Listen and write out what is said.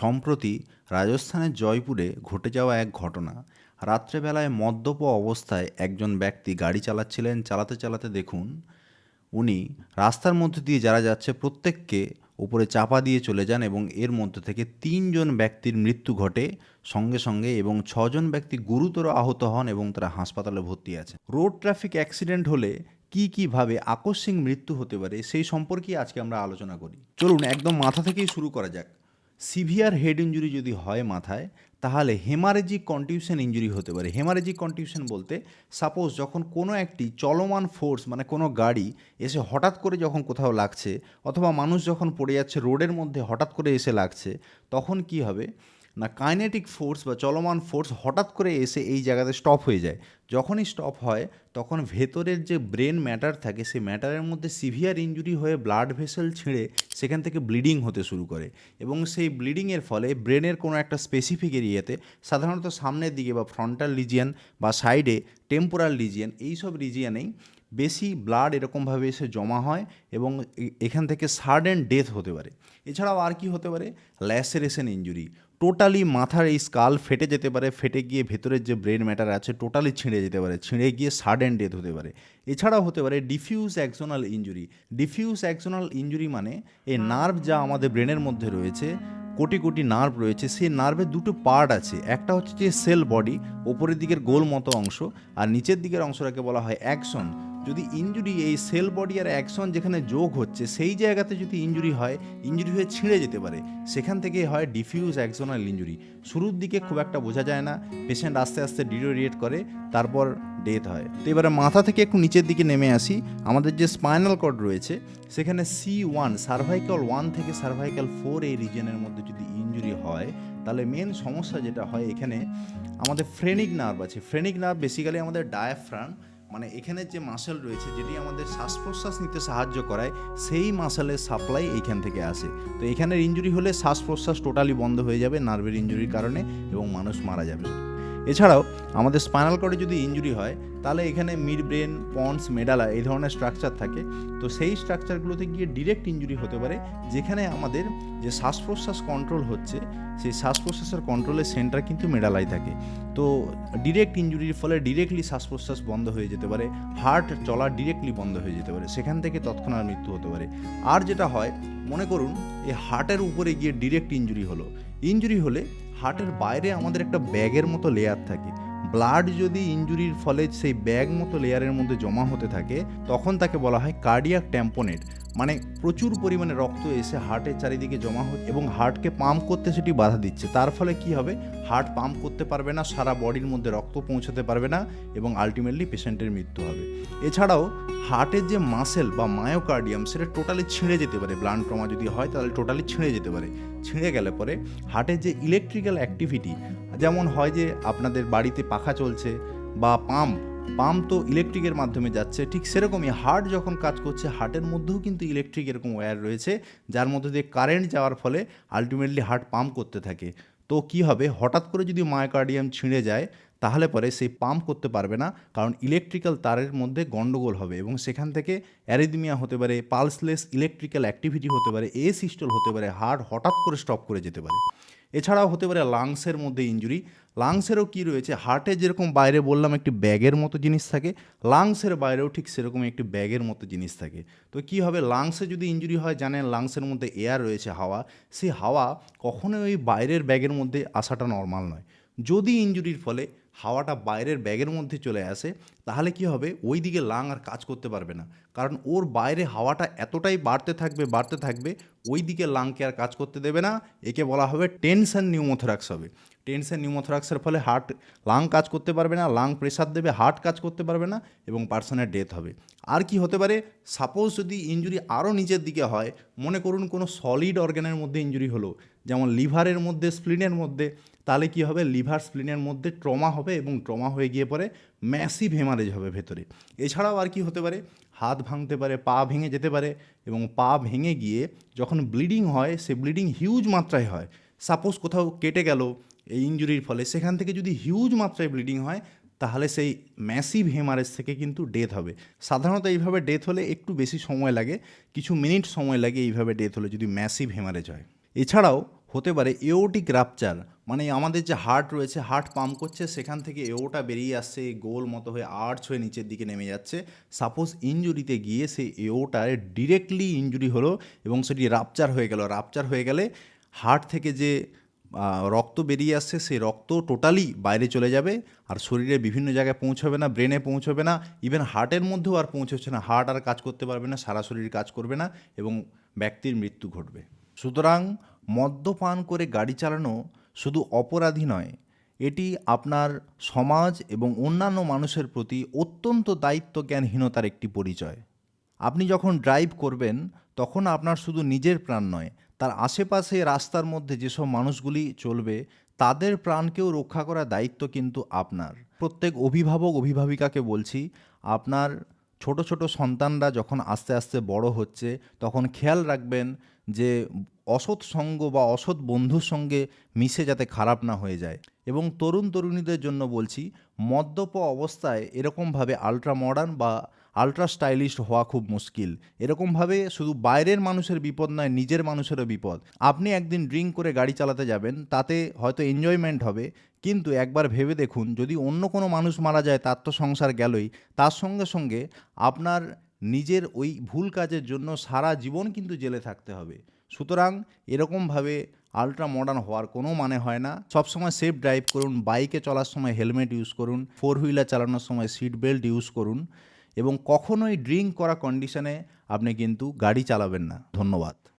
সম্প্রতি রাজস্থানের জয়পুরে ঘটে যাওয়া এক ঘটনা। রাত্রেবেলায় মদ্যপ অবস্থায় একজন ব্যক্তি গাড়ি চালাচ্ছিলেন, চালাতে চালাতে দেখুন, উনি রাস্তার মধ্যে দিয়ে যারা যাচ্ছে প্রত্যেককে উপরে চাপা দিয়ে চলে যান এবং এর মধ্যে থেকে তিনজন ব্যক্তির মৃত্যু ঘটে সঙ্গে সঙ্গে এবং ছজন ব্যক্তি গুরুতর আহত হন এবং তারা হাসপাতালে ভর্তি আছে রোড ট্রাফিক অ্যাক্সিডেন্ট হলে কি কীভাবে আকস্মিক মৃত্যু হতে পারে সেই সম্পর্কে আজকে আমরা আলোচনা করি। চলুন একদম মাথা থেকেই শুরু করা যাক। সিভিয়ার হেড ইঞ্জুরি যদি হয় মাথায়, তাহলে হেমারেজিক কন্টিউশন ইঞ্জুরি হতে পারে। হেমারেজিক কন্টিউশন বলতে সাপোজ যখন কোনো একটি চলমান ফোর্স মানে কোনো গাড়ি এসে হঠাৎ করে যখন কোথাও লাগছে, অথবা মানুষ যখন পড়ে যাচ্ছে রোডের মধ্যে হঠাৎ করে এসে লাগছে, তখন কি হবে? না কাইনেটিক ফোর্স বা চলমান ফোর্স হঠাৎ করে এসে এই জায়গাতে স্টপ হয়ে যায়। যখনই স্টপ হয়, তখন ভেতরের যে ব্রেন ম্যাটার থাকে, সেই ম্যাটারের মধ্যে সিভিয়ার ইঞ্জুরি হয়ে ব্লাড ভেসেল ছিঁড়ে সেখান থেকে ব্লিডিং হতে শুরু করে এবং সেই ব্লিডিংয়ের ফলে ব্রেনের কোনো একটা স্পেসিফিক এরিয়াতে, সাধারণত সামনের দিকে বা ফ্রন্টাল রিজিয়ান বা সাইডে টেম্পোরাল রিজিয়ান এইসব রিজিয়ানেই বেশি ব্লাড এরকমভাবে এসে জমা হয় এবং এখান থেকে সাডেন ডেথ হতে পারে। এছাড়াও আর কি হতে পারে? ল্যাসেরেশন ইঞ্জুরি টোটালি মাথার এই স্কাল ফেটে যেতে পারে, ফেটে গিয়ে ভেতরের যে ব্রেন ম্যাটার আছে টোটালি ছিঁড়ে যেতে পারে, ছিঁড়ে গিয়ে সাডেন ডেথ হতে পারে। এছাড়াও হতে পারে diffuse axonal injury diffuse axonal injury মানে এই নার্ভ যা আমাদের ব্রেনের মধ্যে রয়েছে, কোটি কোটি নার্ভ রয়েছে, সেই নার্ভের দুটো পার্ট আছে। একটা হচ্ছে যে সেল বডি ওপরের দিকের গোল মতো অংশ আর নিচের দিকের অংশটাকে বলা হয় অ্যাকশন যদি ইঞ্জুরি এই সেল বডি আর অ্যাকশন যেখানে যোগ হচ্ছে, সেই জায়গাতে যদি ইঞ্জুরি হয় ইঞ্জুরি হয়ে ছিঁড়ে যেতে পারে। সেখান থেকে হয় ডিফিউজ অ্যাকশনাল ইঞ্জুরি শুরুর দিকে খুব একটা বোঝা যায় না। পেশেন্ট আস্তে আস্তে ডিটোরিয়েট করে, তারপর ডেথ হয়। তো এবারে মাথা থেকে একটু নিচের দিকে নেমে আসি। আমাদের যে স্পাইনাল কর্ড রয়েছে, সেখানে সি ওয়ান সার্ভাইকাল ওয়ান থেকে সার্ভাইকাল ফোর এই রিজনের মধ্যে যদি ইঞ্জুরি হয়, তাহলে মেন সমস্যা যেটা হয় এখানে, আমাদের ফ্রেনিক নার্ভ আছে। ফ্রেনিক নার্ভ বেসিক্যালি আমাদের ডায়াফ্রাম মানে এখানে যে মাসেল রয়েছে, যেটি আমাদের শ্বাস প্রশ্বাস নিতে সাহায্য করায়, সেই মাসেলের সাপ্লাই এইখান থেকে আসে। তো এখানের ইঞ্জুরি হলে শ্বাস প্রশ্বাস টোটালি বন্ধ হয়ে যাবে নার্ভের ইঞ্জুরির কারণে এবং মানুষ মারা যাবে। এছাড়াও, আমাদের স্পাইনাল কর্ডে যদি ইঞ্জুরি হয়, তাহলে এখানে মিড ব্রেন, পন্স, মেডালা এই ধরনের স্ট্রাকচার থাকে। তো সেই স্ট্রাকচারগুলোতে গিয়ে ডিরেক্ট ইঞ্জুরি হতে পারে, যেখানে আমাদের যে শ্বাস প্রশ্বাস কন্ট্রোল হচ্ছে, সেই শ্বাস প্রশ্বাসের কন্ট্রোলের সেন্টার কিন্তু মেডালাই থাকে। তো ডিরেক্ট ইঞ্জুরির ফলে ডিরেক্টলি শ্বাস প্রশ্বাস বন্ধ হয়ে যেতে পারে, হার্ট চলা ডিরেক্টলি বন্ধ হয়ে যেতে পারে, সেখান থেকে তৎক্ষণাৎ মৃত্যু হতে পারে। আর যেটা হয়, মনে করুন, এই হার্টের উপরে গিয়ে ডিরেক্ট ইঞ্জুরি হলো। ইঞ্জুরি হলে হার্টের বাইরে আমাদের একটা ব্যাগের মতো লেয়ার থাকে। ব্লাড যদি ইঞ্জুরির ফলে সেই ব্যাগ মতো লেয়ারের মধ্যে জমা হতে থাকে, তখন তাকে বলা হয় কার্ডিয়াক ট্যাম্পোনেট মানে প্রচুর পরিমাণে রক্ত এসে হার্টের চারিদিকে জমা হচ্ছে এবং হার্টকে পাম্প করতে সেটি বাধা দিচ্ছে। তার ফলে কি হবে? হার্ট পাম্প করতে পারবে না, সারা বডির মধ্যে রক্ত পৌঁছাতে পারবে না এবং আলটিমেটলি পেশেন্টের মৃত্যু হবে। এছাড়াও হার্টের যে মাসেল বা মায়োকার্ডিয়াম সেটা টোটালি ছিঁড়ে যেতে পারে। ব্লাড ট্রমা যদি হয় তাহলে টোটালি ছিঁড়ে যেতে পারে। ছিঁড়ে গেলে পরে হার্টের যে ইলেকট্রিক্যাল অ্যাক্টিভিটি যেমন হয় যে আপনাদের বাড়িতে পাখা চলছে বা পাম্প পাম্প তো ইলেকট্রিকের মাধ্যমে যাচ্ছে, ঠিক সেরকমই হার্ট যখন কাজ করছে হার্টের মধ্যেও কিন্তু ইলেকট্রিক এরকম ওয়্যার রয়েছে, যার মধ্যে দিয়ে কারেন্ট যাওয়ার ফলে আলটিমেটলি হার্ট পাম্প করতে থাকে। তো কি হবে? হঠাৎ করে যদি মায়োকার্ডিয়াম ছিঁড়ে যায়, তাহলে পরে সেই পাম্প করতে পারবে না, কারণ ইলেকট্রিক্যাল তারের মধ্যে গন্ডগোল হবে এবং সেখান থেকে অ্যারিদমিয়া হতে পারে পালসলেস ইলেকট্রিক্যাল অ্যাক্টিভিটি হতে পারে এ সিস্টল হতে পারে হার্ট হঠাৎ করে স্টপ করে যেতে পারে। এছাড়াও হতে পারে লাংসের মধ্যে ইঞ্জুরি লাংসেরও কি রয়েছে? হার্টে যেরকম বাইরে বললাম একটি ব্যাগের মতো জিনিস থাকে, লাংসের বাইরেও ঠিক সেরকম একটি ব্যাগের মতো জিনিস থাকে। তো কি হবে? লাংসে যদি ইঞ্জুরি হয়, জানেন লাংসের মধ্যে এয়ার রয়েছে হাওয়া। সেই হাওয়া কখনোই ওই বাইরের ব্যাগের মধ্যে আসাটা নর্মাল নয়। যদি ইঞ্জুরির ফলে হাওয়াটা বাইরের ব্যাগের মধ্যে চলে আসে, তাহলে কি হবে? ওই দিকে লাং আর কাজ করতে পারবে না। কারণ ওর বাইরে হাওয়াটা এতটাই বাড়তে থাকবে বাড়তে থাকবে ওই দিকে লাংকে আর কাজ করতে দেবে না। একে বলা হবে টেনশন নিউমোথোরাক্স হবে। টেনশন নিউমোথোরাক্সের ফলে হার্ট লাং কাজ করতে পারবে না, লাং প্রেসার দেবে, হার্ট কাজ করতে পারবে না এবং পার্সনের ডেথ হবে। আর কি হতে পারে? সাপোজ যদি ইঞ্জুরি আরও নিচের দিকে হয়, মনে করুন কোনো সলিড অর্গানের মধ্যে ইঞ্জুরি হলো, যেমন লিভারের মধ্যে, স্প্লিনের মধ্যে, তাহলে কি হবে? লিভার, স্প্লিনের মধ্যে ট্রমা হবে এবং ট্রমা হয়ে গিয়ে পরে ম্যাসিভ হেমারেজ হবে ভেতরে। এছাড়াও আর কি হতে পারে? হাত ভাঙতে পারে, পা ভেঙে যেতে পারে এবং পা ভেঙে গিয়ে যখন ব্লিডিং হয়, সে ব্লিডিং হিউজ মাত্রায় হয়। সাপোজ কোথাও কেটে গেল এই ইঞ্জুরির ফলে, সেখান থেকে যদি হিউজ মাত্রায় ব্লিডিং হয়, তাহলে সেই ম্যাসিভ হেমারেজ থেকে কিন্তু ডেথ হবে। সাধারণত এইভাবে ডেথ হলে একটু বেশি সময় লাগে, কিছু মিনিট সময় লাগে এইভাবে ডেথ হলে যদি ম্যাসিভ হেমারেজ হয়। এছাড়াও হতে পারে এওটিক রাপচার মানে আমাদের যে হার্ট রয়েছে হার্ট পাম্প করছে, সেখান থেকে এওটা বেরিয়ে আসছে, গোল মতো হয়ে আর্চ হয়ে নিচের দিকে নেমে যাচ্ছে। সাপোজ ইঞ্জুরিতে গিয়ে সেই এওটায় ডিরেক্টলি ইঞ্জুরি হলো এবং সেটি রাপচার হয়ে গেল। রাপচার হয়ে গেলে হার্ট থেকে যে রক্ত বেরিয়ে আসছে, সেই রক্ত টোটালি বাইরে চলে যাবে আর শরীরে বিভিন্ন জায়গায় পৌঁছবে না ব্রেনে পৌঁছবে না। ইভেন হার্টের মধ্যেও আর পৌঁছচ্ছে না। হার্ট আর কাজ করতে পারবে না, সারা শরীর কাজ করবে না এবং ব্যক্তির মৃত্যু ঘটবে। সুতরাং মদ্যপান করে গাড়ি চালানো শুধু অপরাধী নয়, এটি আপনার সমাজ এবং অন্যান্য মানুষের প্রতি অত্যন্ত দায়িত্বজ্ঞানহীনতার একটি পরিচয়। আপনি যখন ড্রাইভ করবেন, তখন আপনার শুধু নিজের প্রাণ নয়, তার আশেপাশে রাস্তার মধ্যে যেসব মানুষগুলি চলবে, তাদের প্রাণকেও রক্ষা করার দায়িত্ব কিন্তু আপনার। প্রত্যেক অভিভাবক, অভিভাবিকাকে বলছি, আপনার ছোট ছোট সন্তানরা যখন আস্তে আস্তে বড় হচ্ছে, তখন খেয়াল রাখবেন যে অসৎ সঙ্গ বা অসৎ বন্ধুর সঙ্গে মিশে যাতে খারাপ না হয়ে যায়। এবং তরুণ তরুণীদের জন্য বলছি, মদ্যপ অবস্থায় এরকমভাবে আল্ট্রা মডার্ন বা আলট্রা স্টাইলিশ হওয়া খুব মুশকিল। এরকমভাবে শুধু বাইরের মানুষের বিপদ নয়, নিজের মানুষেরও বিপদ। আপনি একদিন ড্রিঙ্ক করে গাড়ি চালাতে যাবেন, তাতে হয়তো এনজয়মেন্ট হবে। কিন্তু একবার ভেবে দেখুন, যদি অন্য কোনো মানুষ মারা যায়, তার তো সংসার গেলই। তার সঙ্গে সঙ্গে আপনার নিজের ওই ভুল কাজের জন্য সারা জীবন কিন্তু জেলে থাকতে হবে। সুতরাং এরকমভাবে আলট্রা মডার্ন হওয়ার কোনো মানে হয় না। সবসময় সেফ ড্রাইভ করুন বাইকে চলার সময় হেলমেট ইউজ করুন ফোর হুইলার চালানোর সময় সিট বেল্ট ইউজ করুন। এবং কখনোই ড্রিঙ্ক করা কন্ডিশনে আপনি কিন্তু গাড়ি চালাবেন না। ধন্যবাদ।